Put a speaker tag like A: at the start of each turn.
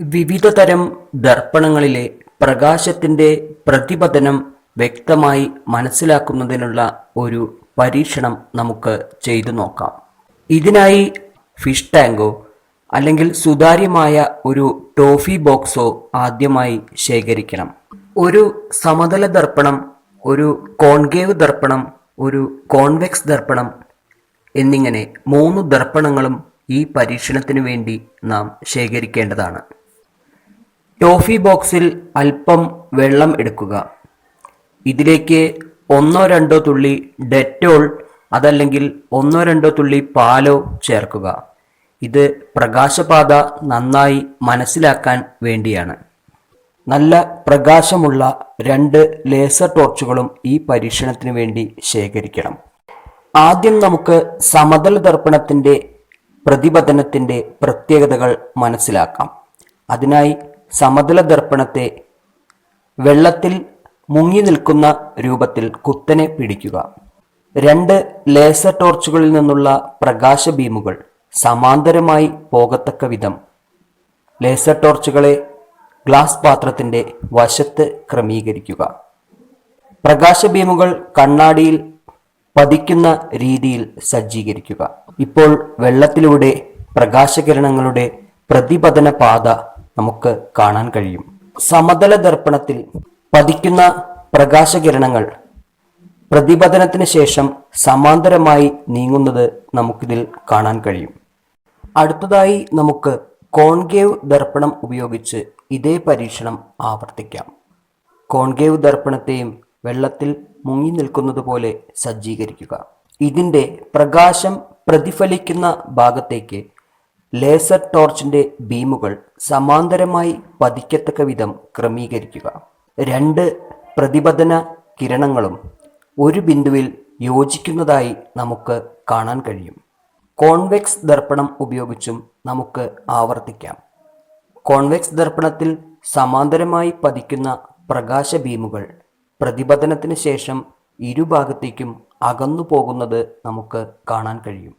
A: വിവിധ തരം ദർപ്പണങ്ങളിലെ പ്രകാശത്തിന്റെ പ്രതിപതനം വ്യക്തമായി മനസ്സിലാക്കുന്നതിനുള്ള ഒരു പരീക്ഷണം നമുക്ക് ചെയ്തു നോക്കാം. ഇതിനായി ഫിഷ് ടാങ്കോ അല്ലെങ്കിൽ സുതാര്യമായ ഒരു ടോഫി ബോക്സോ ആദ്യമായി ശേഖരിക്കണം. ഒരു സമതല ദർപ്പണം ഒരു കോൺകേവ് ദർപ്പണം ഒരു കോൺവെക്സ് ദർപ്പണം എന്നിങ്ങനെ മൂന്ന് ദർപ്പണങ്ങളും ഈ പരീക്ഷണത്തിനു വേണ്ടി നാം ശേഖരിക്കേണ്ടതാണ്. ടോഫി ബോക്സിൽ അല്പം വെള്ളം എടുക്കുക. ഇതിലേക്ക് ഒന്നോ രണ്ടോ തുള്ളി ഡെറ്റോൾ അതല്ലെങ്കിൽ ഒന്നോ രണ്ടോ തുള്ളി പാലോ ചേർക്കുക. ഇത് പ്രകാശപാത നന്നായി മനസ്സിലാക്കാൻ വേണ്ടിയാണ്. നല്ല പ്രകാശമുള്ള രണ്ട് ലേസർ ടോർച്ചുകളും ഈ പരീക്ഷണത്തിന് വേണ്ടി ശേഖരിക്കണം. ആദ്യം നമുക്ക് സമതല ദർപ്പണത്തിന്റെ പ്രതിപതനത്തിന്റെ പ്രത്യേകതകൾ മനസ്സിലാക്കാം. അതിനായി സമതല ദർപ്പണത്തെ വെള്ളത്തിൽ മുങ്ങി നിൽക്കുന്ന രൂപത്തിൽ കുത്തനെ പിടിക്കുക. രണ്ട് ലേസർ ടോർച്ചുകളിൽ നിന്നുള്ള പ്രകാശ ഭീമുകൾ സമാന്തരമായി പോകത്തക്ക വിധം. ലേസർ ടോർച്ചുകളെ ഗ്ലാസ് പാത്രത്തിന്റെ വശത്ത് ക്രമീകരിക്കുക. പ്രകാശ ഭീമുകൾ കണ്ണാടിയിൽ പതിക്കുന്ന രീതിയിൽ സജ്ജീകരിക്കുക. ഇപ്പോൾ വെള്ളത്തിലൂടെ പ്രകാശകിരണങ്ങളുടെ പ്രതിപതന പാത നമുക്ക് കാണാൻ കഴിയും. സമതല ദർപ്പണത്തിൽ പതിക്കുന്ന പ്രകാശകിരണങ്ങൾ പ്രതിപതനത്തിന് ശേഷം സമാന്തരമായി നീങ്ങുന്നത് നമുക്കിതിൽ കാണാൻ കഴിയും. അടുത്തതായി നമുക്ക് കോൺകേവ് ദർപ്പണം ഉപയോഗിച്ച് ഇതേ പരീക്ഷണം ആവർത്തിക്കാം. കോൺകേവ് ദർപ്പണത്തെയും വെള്ളത്തിൽ മുങ്ങി നിൽക്കുന്നത് പോലെ സജ്ജീകരിക്കുക. ഇതിന്റെ പ്രകാശം പ്രതിഫലിക്കുന്ന ഭാഗത്തേക്ക് ലേസർ ടോർച്ചിന്റെ ബീമുകൾ സമാന്തരമായി പതിക്കത്തക്ക വിധം ക്രമീകരിക്കുക. രണ്ട് പ്രതിപതന കിരണങ്ങളും ഒരു ബിന്ദുവിൽ യോജിക്കുന്നതായി നമുക്ക് കാണാൻ കഴിയും. കോൺവെക്സ് ദർപ്പണം ഉപയോഗിച്ചും നമുക്ക് ആവർത്തിക്കാം. കോൺവെക്സ് ദർപ്പണത്തിൽ സമാന്തരമായി പതിക്കുന്ന പ്രകാശ ബീമുകൾ പ്രതിപതനത്തിന് ശേഷം ഇരുഭാഗത്തേക്കും അകന്നു പോകുന്നത് നമുക്ക് കാണാൻ കഴിയും.